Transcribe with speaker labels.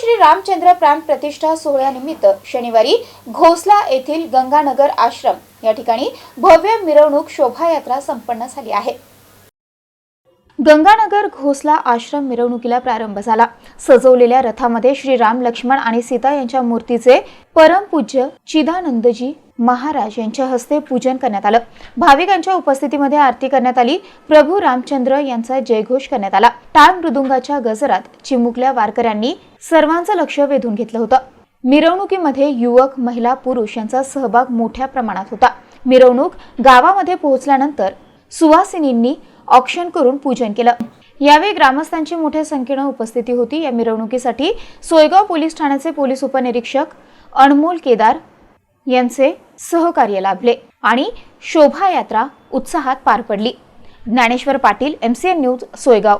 Speaker 1: श्री रामचंद्र प्राण प्रतिष्ठा सोहळ्यानिमित्त शनिवारी घोसला येथील गंगानगर आश्रम या ठिकाणी भव्य मिरवणूक शोभायात्रा संपन्न झाली आहे. गंगानगर घोसला आश्रम मिरवणुकीला प्रारंभ झाला. सजवलेल्या रथामध्ये श्री राम लक्ष्मण आणि सीता यांच्या मूर्तीचे परमपूज्य चिदानंदजी महाराज यांच्या हस्ते पूजन करण्यात आलं. भाविकांच्या उपस्थितीमध्ये आरती करण्यात आली. प्रभू रामचंद्र यांचा जयघोष करण्यात आला. टाळ मृदुंगाच्या गजरात चिमुकल्या वारकऱ्यांनी सर्वांचं लक्ष वेधून घेतलं होतं. मिरवणुकीमध्ये युवक महिला पुरुष यांचा सहभाग मोठ्या प्रमाणात होता. मिरवणूक गावामध्ये पोहोचल्यानंतर सुवासिनींनी ऑक्शन करून पूजन केलं. यावेळी ग्रामस्थांची मोठ्या संख्येनं उपस्थिती होती. या मिरवणुकीसाठी सोयगाव पोलीस ठाण्याचे पोलीस उपनिरीक्षक अनमोल केदार यांचे सहकार्य लाभले आणि शोभायात्रा उत्साहात पार पडली. Dnyaneshwar Patil M C N news Soygaon.